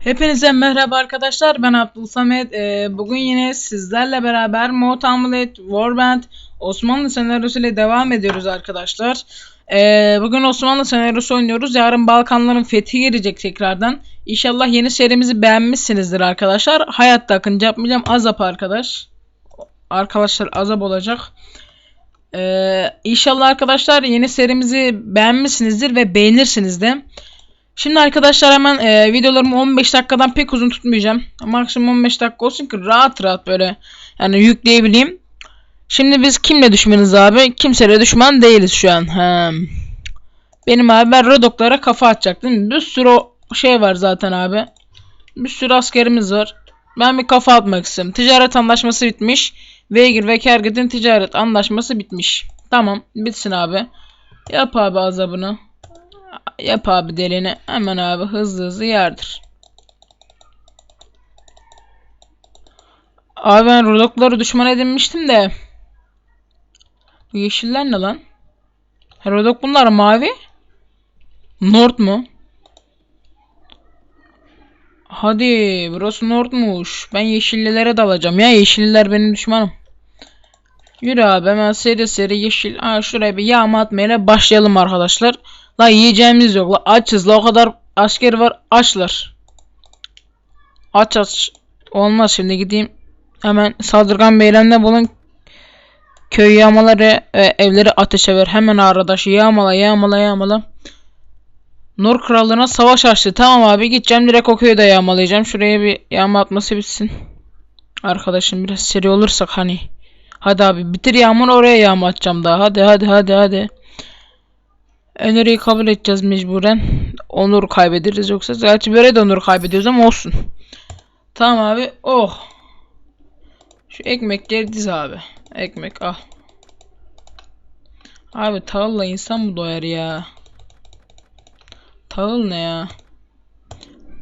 Hepinize merhaba arkadaşlar. Ben Abdul Samet. Ee, bugün yine sizlerle beraber Mod Amulet, Warband, Osmanlı senaryosu ile devam ediyoruz arkadaşlar. Ee, bugün Osmanlı senaryosu oynuyoruz. Yarın Balkanların fethi gelecek tekrardan. İnşallah yeni serimizi beğenmişsinizdir arkadaşlar. Hayatta akıncı yapmayacağım. Azap arkadaş. Arkadaşlar azap olacak. Ee, inşallah arkadaşlar yeni serimizi beğenmişsinizdir ve beğenirsiniz de. Şimdi arkadaşlar hemen e, videolarımı 15 dakikadan pek uzun tutmayacağım. Maksimum 15 dakika olsun ki rahat rahat böyle yani yükleyebileyim. Şimdi biz kimle düşmanız abi? Kimseyle düşman değiliz şu an. He. Benim abi ben Rodok'lara kafa atacaktım. Bir sürü şey var zaten abi. Bir sürü askerimiz var. Ben bir kafa atmak istiyorum. Ticaret anlaşması bitmiş. Veygir ve Kergit'in ticaret anlaşması bitmiş. Tamam bitsin abi. Yap abi azabını. Yap abi delini. Hemen abi hızlı hızlı yardır. Abi ben Rodok'ları düşman edinmiştim de. Bu yeşiller ne lan? Rodok bunlar mavi. Nord mu? Hadi burası Nord'muş. Ben yeşillilere dalacağım ya. Yeşilliler benim düşmanım. Yürü abi hemen seri seri yeşil. Aa, şuraya bir yağma atmayla başlayalım arkadaşlar. La yiyeceğimiz yok. La açız la o kadar asker var açlar. Aç aç. Olmaz şimdi gideyim. Hemen saldırgan beylemde bulun. Köy yağmaları e, evleri ateşe ver. Hemen arkadaş yağmala yağmala yağmala. Nur krallığına savaş açtı. Tamam abi gideceğim direkt o köyü de yağmalayacağım. Şuraya bir yağma atması bitsin. Arkadaşım biraz seri olursak hani. Hadi abi bitir yağmur oraya yağma atacağım daha. Hadi hadi hadi hadi. Öneriyi kabul edeceğiz mecburen. Onur kaybederiz yoksa. Gerçi böyle de onur kaybediyoruz ama olsun. Tamam abi. Oh. Şu ekmekleri diz abi. Ekmek al. Abi tahılla insan mı doyar ya? Tahıl ne ya?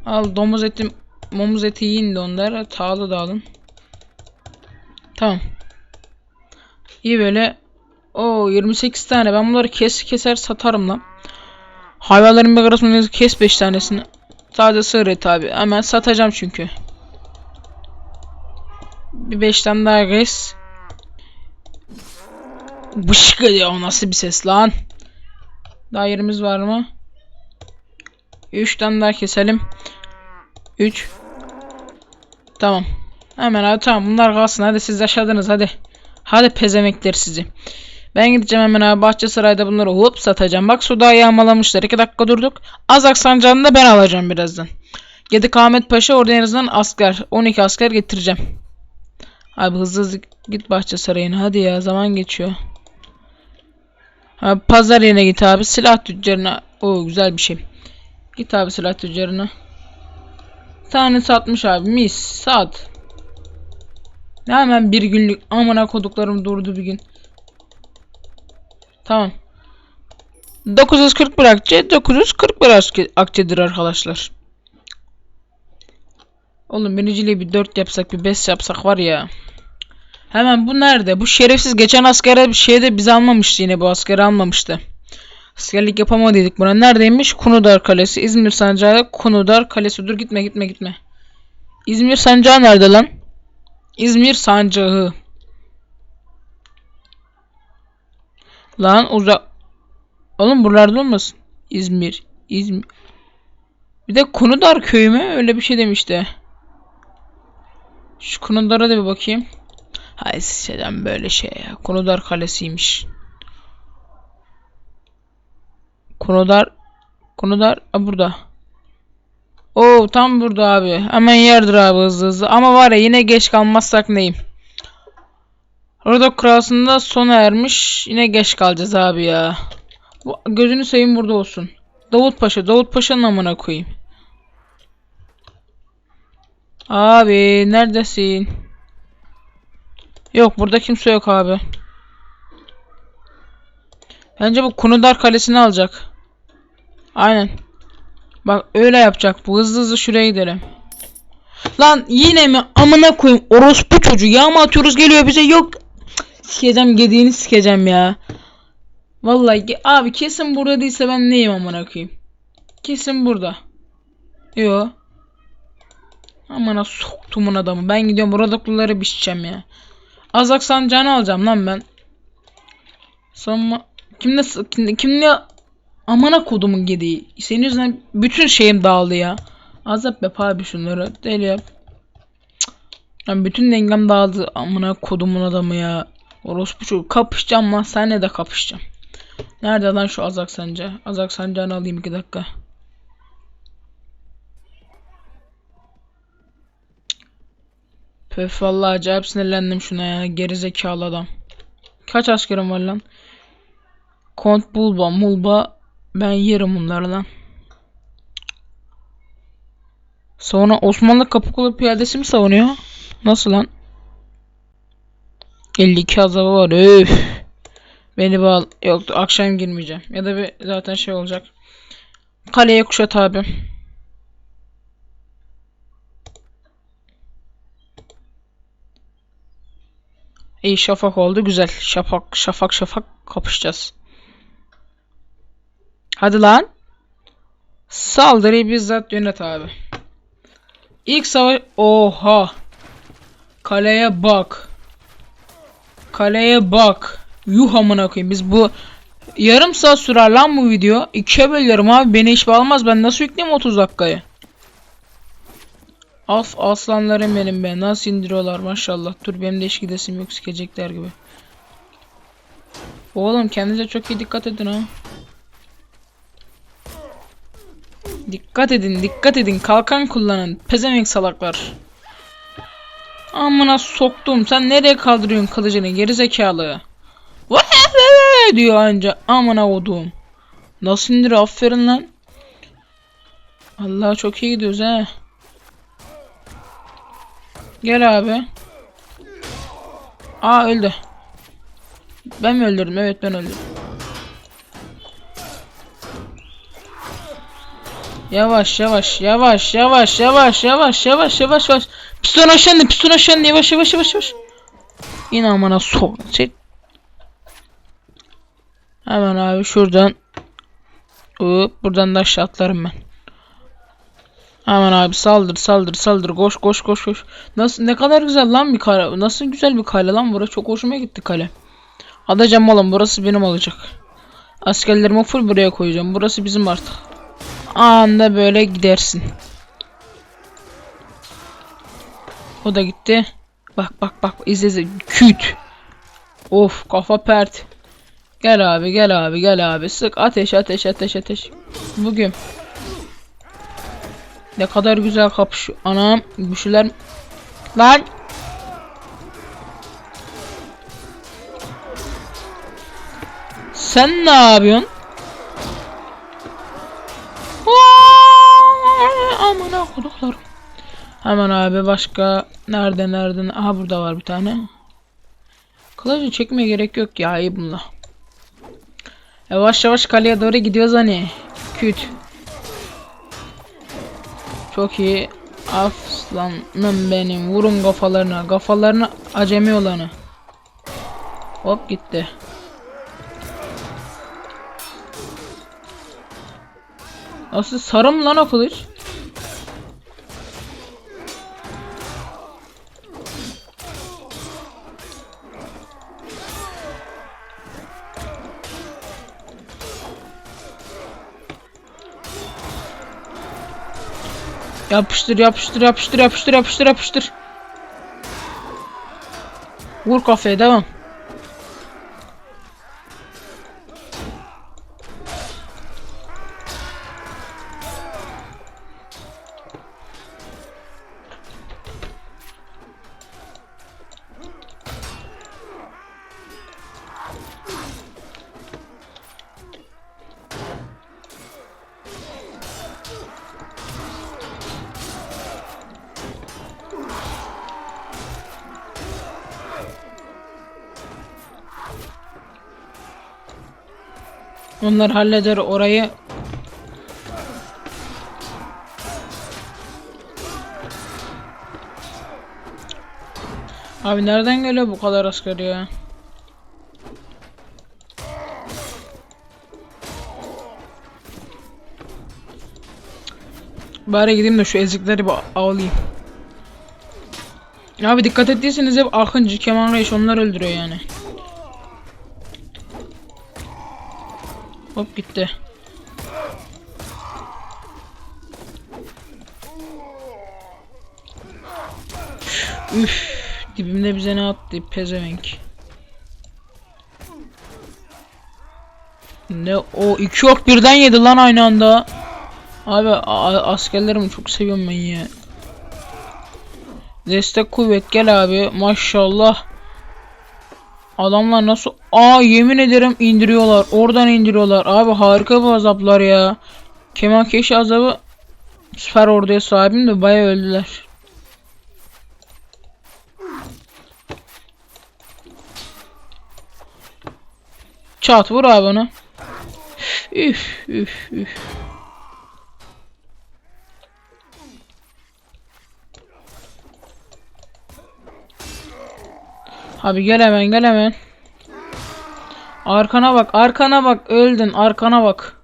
Al domuz eti, momuz eti yiyin de onlara. Tahılı da alın. Tamam. İyi böyle o 28 tane. Ben bunları kes keser satarım lan. Hayvanların bir arasında kes 5 tanesini. Sadece sığır eti abi. Hemen satacağım çünkü. Bir 5 tane daha kes. Bışık. O nasıl bir ses lan? Daha yerimiz var mı? 3 tane daha keselim. 3 Tamam. Hemen abi tamam bunlar kalsın. Hadi siz yaşadınız hadi. Hadi pezemekler sizi. Ben gideceğim hemen abi Bahçesaray'da bunları hop satacağım. Bak suda yağmalamışlar. 2 dakika durduk. Azak sancağını da ben alacağım birazdan. Gedik Ahmet Paşa orada en azından asker. 12 asker getireceğim. Abi hızlı hızlı git Bahçesaray'ına. Hadi ya zaman geçiyor. Abi pazar yerine git abi. Silah tüccarına. O güzel bir şey. Git abi silah tüccarına. Tane satmış abi. Mis. Sat. Hemen bir günlük amına koduklarım durdu bir gün. Tamam. 940 bir akçe, 940 bir akçe, akçedir arkadaşlar. Oğlum birinciliği bir 4 yapsak bir 5 yapsak var ya. Hemen bu nerede? Bu şerefsiz geçen askere bir şeyde biz almamıştı yine bu askeri almamıştı. Askerlik yapamadıydık buna. Neredeymiş? Kunudar Kalesi. İzmir Sancağı Kunudar Kalesi. Dur gitme gitme gitme. İzmir Sancağı nerede lan? İzmir Sancağı. Lan uzak. Oğlum buralarda olmasın. İzmir. İzmir. Bir de Kunudar köyü mü? Öyle bir şey demişti. Şu Kunudar'a da bir bakayım. Hay şeyden böyle şey ya. Kunudar kalesiymiş. Kunudar. Kunudar. A, burada. Oo tam burada abi. Hemen yerdir abi hızlı hızlı. Ama var ya yine geç kalmazsak neyim? Rodok Kralsı'nda sona ermiş. Yine geç kalacağız abi ya. Bu, gözünü seveyim burada olsun. Davut Paşa. Davut Paşa'nın amına koyayım. Abi neredesin? Yok burada kimse yok abi. Bence bu Kunudar Kalesi'ni alacak. Aynen. Bak öyle yapacak. Bu hızlı hızlı şuraya gidelim. Lan yine mi? Amına koyayım. Orospu çocuğu. Yağma atıyoruz geliyor bize. Yok. Sikeceğim gediğini sikeceğim ya. Vallahi abi kesin burada değilse ben neyim amına koyayım. Kesin burada. Yo. Amına soktumun adamı. Ben gidiyorum Rodokluları biçeceğim ya. Azak sancağını alacağım lan ben. Sonra kimle kimle, kimle amına kodumun gediği. Senin yüzünden bütün şeyim dağıldı ya. Azap yap abi şunları. Deli yap. Lan bütün dengem dağıldı. Amına kodumun adamı ya. Orospu çocuk. Kapışacağım lan. Senle de kapışacağım. Nerede lan şu Azak sancağı? Azak sancağını alayım iki dakika. Pöf vallahi acayip sinirlendim şuna ya. Gerizekalı adam. Kaç askerim var lan? Kont Bulba, Mulba. Ben yerim bunları lan. Sonra Osmanlı Kapıkulu piyadesi mi savunuyor? Nasıl lan? 52 azabı var. Öf. Beni bağl. Yok akşam girmeyeceğim. Ya da bir zaten şey olacak. Kaleye kuşat abi. İyi şafak oldu güzel. Şafak şafak şafak kapışacağız. Hadi lan. Saldırıyı bizzat yönet abi. İlk savaş... Oha. Kaleye bak. Kaleye bak. Yuh amına koyayım. Biz bu... Yarım saat sürer lan bu video. İkiye bölüyorum abi. Beni hiç bağlamaz. Ben nasıl yükleyeyim 30 dakikayı? Af aslanlarım benim be. Nasıl indiriyorlar maşallah. Dur benim de hiç gidesim yok sikecekler gibi. Oğlum kendinize çok iyi dikkat edin ha. Dikkat edin, dikkat edin. Kalkan kullanın. Pezevenk salaklar. Amına soktum. Sen nereye kaldırıyorsun kılıcını geri zekalı? diyor anca. Amına kodum. Nasıl indir aferin lan. Allah çok iyi gidiyoruz he. Gel abi. Aa öldü. Ben mi öldürdüm? Evet ben öldürdüm. Yavaş yavaş yavaş yavaş yavaş yavaş yavaş yavaş yavaş. Piston aşağı piston aşağı yavaş yavaş yavaş yavaş. Yine amına sok. Şey. Hemen abi şuradan. Hop, buradan da aşağı atlarım ben. Hemen abi saldır saldır saldır koş koş koş koş. Nasıl ne kadar güzel lan bir kale. Nasıl güzel bir kale lan burası çok hoşuma gitti kale. Alacağım oğlum burası benim olacak. Askerlerimi full buraya koyacağım. Burası bizim artık. Anda böyle gidersin. O da gitti. Bak bak bak izle izle. Küt. Of kafa pert. Gel abi gel abi gel abi. Sık ateş ateş ateş ateş. Bugün. Ne kadar güzel kapış. Anam güçlüler. Lan. Sen ne yapıyorsun? Aman koduklarım. Hemen abi başka nerede nerede aha burada var bir tane. Kılıcı çekmeye gerek yok ya iyi bununla. Yavaş yavaş kaleye doğru gidiyoruz hani. Küt. Çok iyi. Aslanım benim. Vurun kafalarına. Kafalarına acemi olanı. Hop gitti. Nasıl sarım lan o kılıç? Yapıştır yapıştır yapıştır yapıştır yapıştır yapıştır. Vur kafaya devam. Onlar halleder orayı. Abi nereden geliyor bu kadar asker ya? Bari gideyim de şu ezikleri bir avlayayım. Abi dikkat ettiyseniz hep Akıncı, Kemal Reis onlar öldürüyor yani. Hop gitti. Üf, dibimde bize ne attı pezevenk. Ne o iki ok birden yedi lan aynı anda. Abi askerlerimi çok seviyorum ben ya. Destek kuvvet gel abi maşallah. Adamlar nasıl Aa yemin ederim indiriyorlar. Oradan indiriyorlar. Abi harika bu azaplar ya. Kemal Keşi azabı süper orduya sahibim de baya öldüler. Çat vur abi onu. Üf üf üf. Abi gel hemen gel hemen. Arkana bak arkana bak öldün arkana bak.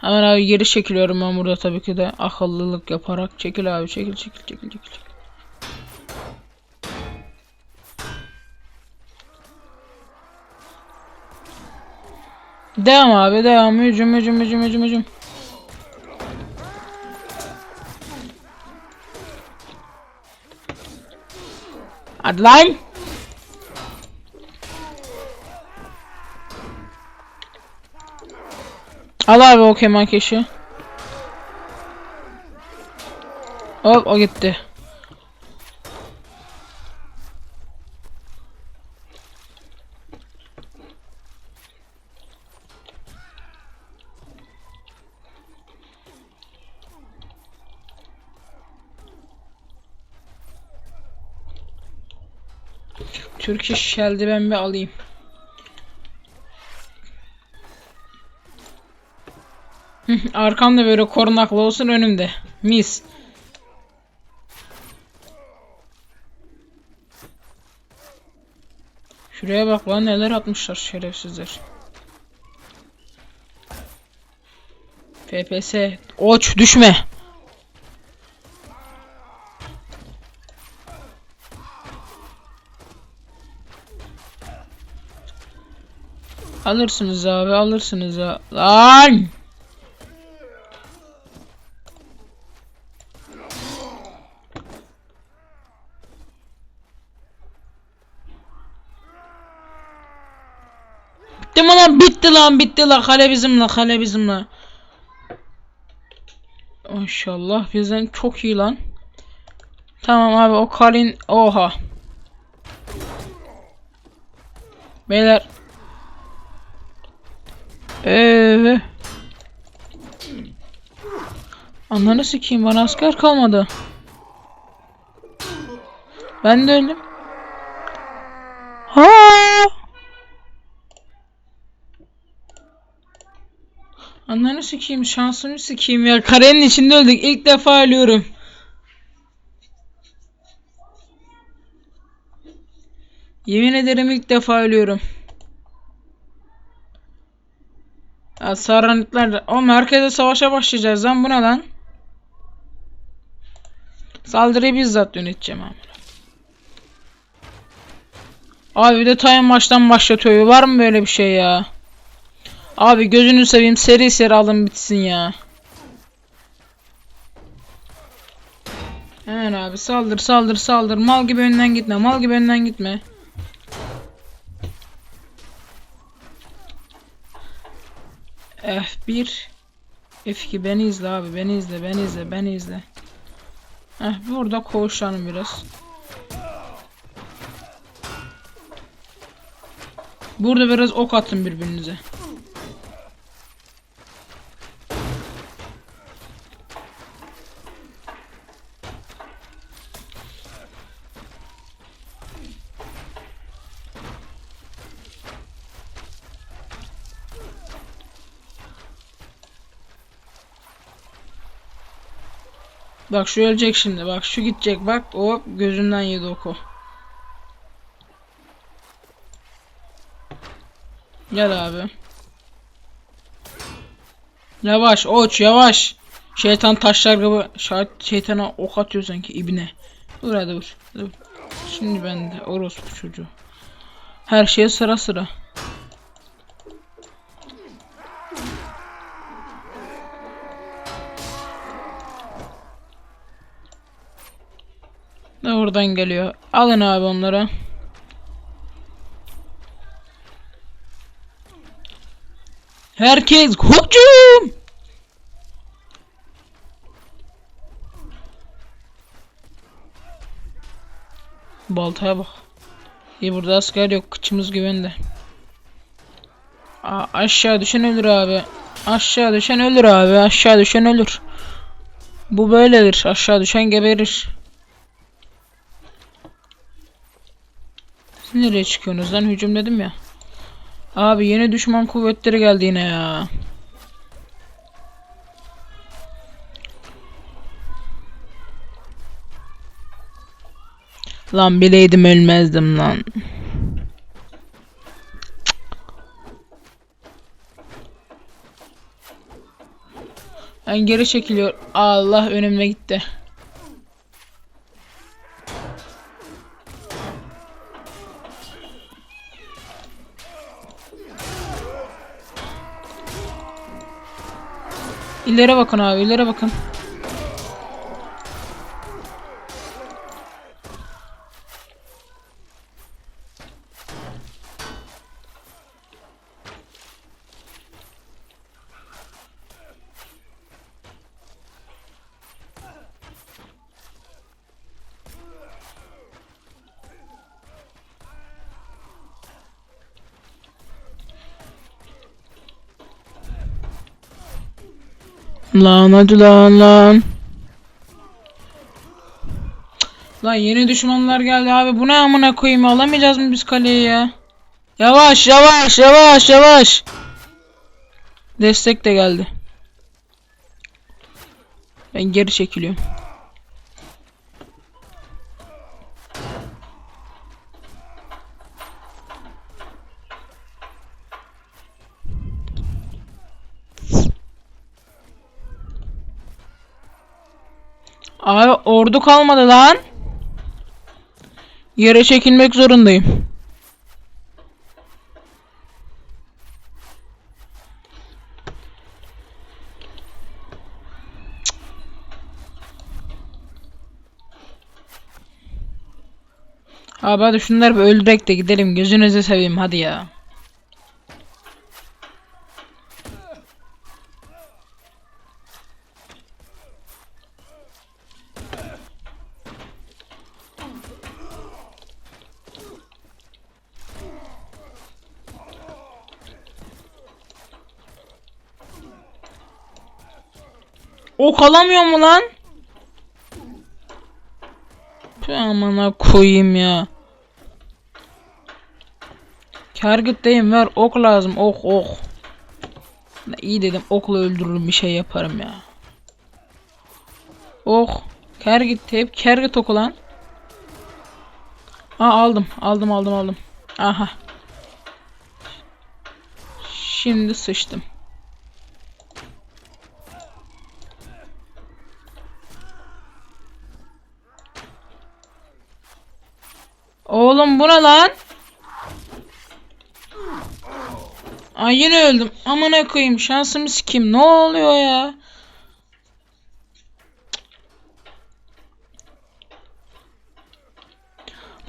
Hemen abi geri çekiliyorum ben burada tabii ki de akıllılık yaparak. Çekil abi çekil çekil çekil çekil. Devam abi devam hücum hücum hücum hücum hücum. Hadi lan. Al abi o keman keşi. Hop o gitti. Türkiye Shell'de ben bir alayım. Hı, Arkamda böyle korunaklı olsun önümde. Mis. Şuraya bak lan neler atmışlar şerefsizler. FPS. Oç düşme. Alırsınız abi alırsınız ya. Lan! Mi lan? Bitti lan bitti lan. Kale bizimle kale bizimle. Maşallah bizden çok iyi lan. Tamam abi o kalin oha. Beyler. Eee. Ananı sikeyim bana asker kalmadı. Ben de öldüm. Ha! Ananı sikeyim şansımı sikeyim ya. Karenin içinde öldük. İlk defa ölüyorum. Yemin ederim ilk defa ölüyorum. Ya Saranitler o merkeze savaşa başlayacağız lan bu ne lan? Saldırıyı bizzat yöneteceğim abi. Abi bir de time maçtan başlatıyor. Var mı böyle bir şey ya? Abi gözünü seveyim seri seri alın bitsin ya. Hemen abi saldır saldır saldır. Mal gibi önden gitme. Mal gibi önden gitme. F1 F2 beni izle abi beni izle beni izle beni izle. Heh burada koğuşlanın biraz. Burada biraz ok atın birbirinize. Bak şu ölecek şimdi. Bak şu gidecek. Bak o gözünden yedi oku. Gel abi. Yavaş oç yavaş. Şeytan taşlar gibi şeytana ok atıyor sanki ibne. Dur hadi vur. Dur. Şimdi ben de orospu çocuğu. Her şeye sıra sıra. Oradan geliyor. Alın abi onları. Herkes hücum! Baltaya bak. İyi burada asker yok. Kıçımız güvende. Aa, aşağı düşen ölür abi. Aşağı düşen ölür abi. Aşağı düşen ölür. Bu böyledir. Aşağı düşen geberir. Siz nereye çıkıyorsunuz lan? Hücum dedim ya. Abi yeni düşman kuvvetleri geldi yine ya. Lan bileydim ölmezdim lan. Ben geri çekiliyor. Allah önüme gitti. İleri bakın abi, ileri bakın. Lan hadi lan lan. Lan yeni düşmanlar geldi abi. Bu ne amına koyayım? Alamayacağız mı biz kaleyi ya? Yavaş yavaş yavaş yavaş. Destek de geldi. Ben geri çekiliyorum. Abi ordu kalmadı lan. Yere çekilmek zorundayım. Abi hadi şunları bir öldürek de gidelim. Gözünüzü seveyim hadi ya. Ok alamıyor mu lan? Amına koyayım ya. Kargıttayım ver ok lazım ok ok. İyi dedim okla öldürürüm bir şey yaparım ya. Ok. Kergit hep kergit oku lan. Aa aldım aldım aldım aldım. Aha. Şimdi sıçtım. Oğlum bu ne lan? Ay yine öldüm. Amına koyayım şansımı sikeyim. Ne oluyor ya?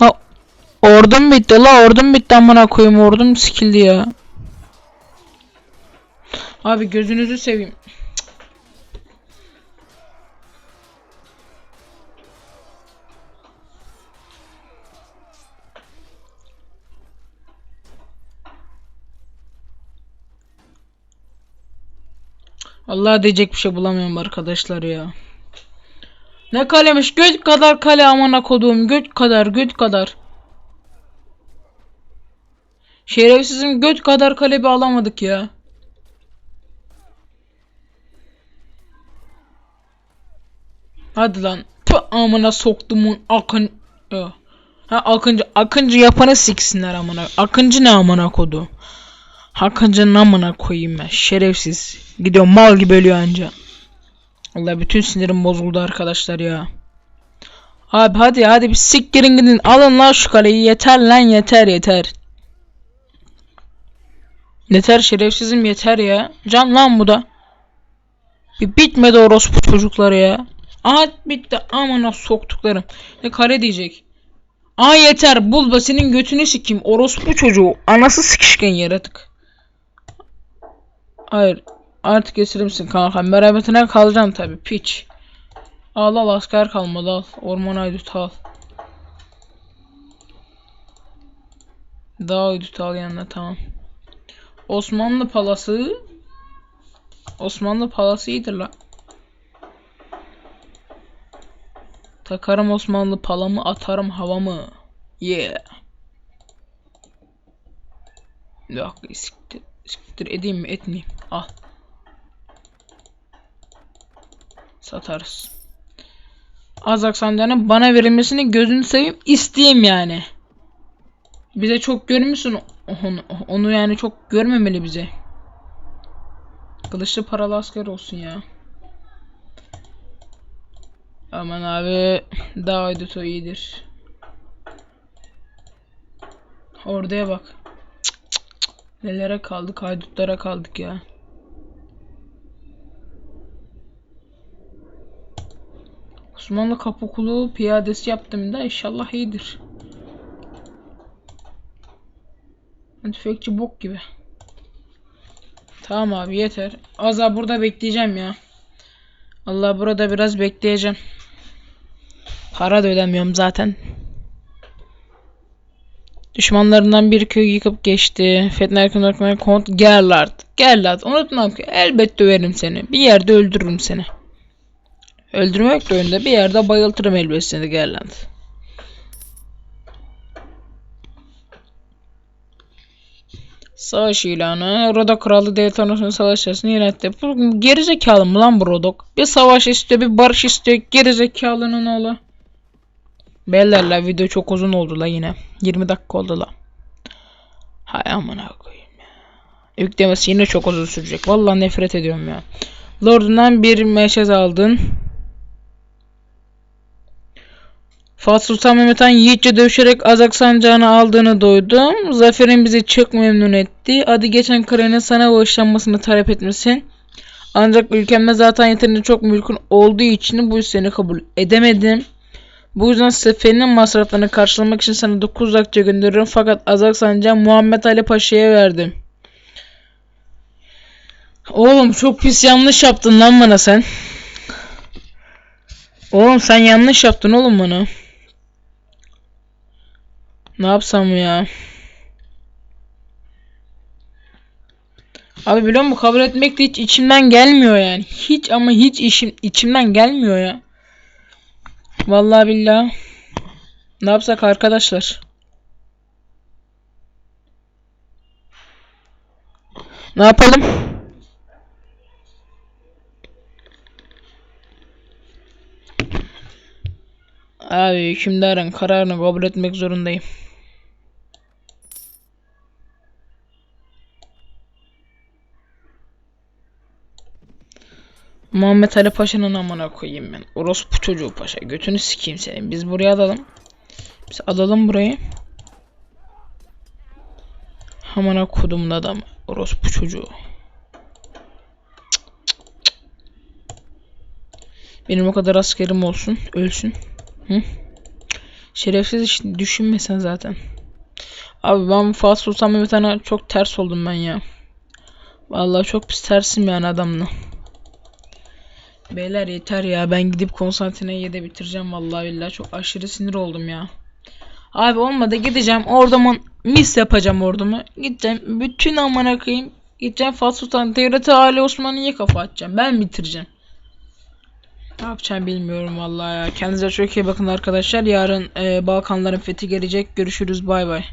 La ordum bitti la ordum bitti amına koyayım ordum sikildi ya. Abi gözünüzü seveyim. Allah diyecek bir şey bulamıyorum arkadaşlar ya. Ne kalemiş? Göt kadar kale amına koduğum. Göt kadar, göt kadar. Şerefsizim göt kadar kale bir alamadık ya. Hadi lan. Tüh amına soktumun akın. Ha akıncı akıncı yapanı siksinler amına. Akıncı ne amına kodu? Akıncı'nın amına koyayım ben. Şerefsiz. Gidiyor mal gibi ölüyor anca. Allah bütün sinirim bozuldu arkadaşlar ya. Abi hadi hadi bir siktirin gidin. Alın lan şu kaleyi. Yeter lan yeter yeter. Yeter şerefsizim yeter ya. Can lan bu da. Bir bitmedi orospu çocukları ya. Aha bitti. Amına soktuklarım. Ne kare diyecek. Aa yeter. Bulba senin götünü sikeyim. Orospu çocuğu. Anası sıkışken yaratık. Hayır. Artık esirimsin kanka. Merhametine kalacaksın tabi. Piç. Al al asker kalmadı al. Orman aydut al. Dağ aydut al yanına tamam. Osmanlı palası. Osmanlı palası iyidir la. Takarım Osmanlı palamı atarım havamı. Yeah. Yok siktir, siktir edeyim mi etmeyeyim. Al. Satarız. Azak Sancağı'nın bana verilmesini gözünü seveyim isteyeyim yani. Bize çok görmüşsün onu, onu yani çok görmemeli bize. Kılıçlı paralı asker olsun ya. Aman abi daha edito iyidir. Oraya bak. Cık cık cık. Nelere kaldık haydutlara kaldık ya. Osmanlı Kapıkulu piyadesi yaptım da inşallah iyidir. Tüfekçi bok gibi. Tamam abi yeter. Az burada bekleyeceğim ya. Allah burada biraz bekleyeceğim. Para da ödemiyorum zaten. Düşmanlarından bir köy yıkıp geçti. Fetner Kınarkınar Kont Gerlard. Gerlard unutmam ki elbette döverim seni. Bir yerde öldürürüm seni. Öldürmek de önünde bir yerde bayıltırım elbette seni Gerland. Savaş ilanı. Rodok Kralı arasında savaş sırasında ilan etti. Bu gerizekalı mı lan bu Rodok? Bir savaş istiyor bir barış istiyor. Gerizekalının oğlu. Beyler la video çok uzun oldu la yine. 20 dakika oldu la. Hay amına koyayım ya. Yüklemesi yine çok uzun sürecek. Vallahi nefret ediyorum ya. Lord'undan bir meşez aldın. Fatih Sultan Mehmet Han yiğitçe dövüşerek Azak sancağını aldığını duydum. Zaferin bizi çok memnun etti. Adı geçen karenin sana bağışlanmasını talep etmesin. Ancak ülkemde zaten yeterince çok mülkün olduğu için bu isteğini kabul edemedim. Bu yüzden seferinin masraflarını karşılamak için sana 9 akçe gönderiyorum. Fakat Azak sancağı Muhammed Ali Paşa'ya verdim. Oğlum çok pis yanlış yaptın lan bana sen. Oğlum sen yanlış yaptın oğlum bana. Ne yapsam ya? Abi biliyor musun kabul etmek de hiç içimden gelmiyor yani. Hiç ama hiç işim içimden gelmiyor ya. Vallahi billahi. Ne yapsak arkadaşlar? Ne yapalım? Abi hükümdarın kararını kabul etmek zorundayım. Muhammed Ali Paşa'nın amına koyayım ben. Orospu çocuğu paşa. Götünü sikeyim senin. Biz buraya alalım. Biz alalım burayı. Amına kodumun adam. Orospu çocuğu. Benim o kadar askerim olsun. Ölsün. Hı? Şerefsiz hiç düşünmesen zaten. Abi ben Fatih Sultan Mehmet Han'a çok ters oldum ben ya. Vallahi çok pis tersim yani adamla. Beyler yeter ya ben gidip Konstantin'e de bitireceğim vallahi billahi çok aşırı sinir oldum ya. Abi olmadı gideceğim ordumun mis yapacağım ordumu. Gideceğim bütün amına koyayım. Gideceğim Fatih Sultan Devleti Ali Osmanlı'ya kafa atacağım. Ben bitireceğim. Ne yapacağım bilmiyorum vallahi ya. Kendinize çok iyi bakın arkadaşlar. Yarın e, Balkanların fethi gelecek. Görüşürüz bay bay.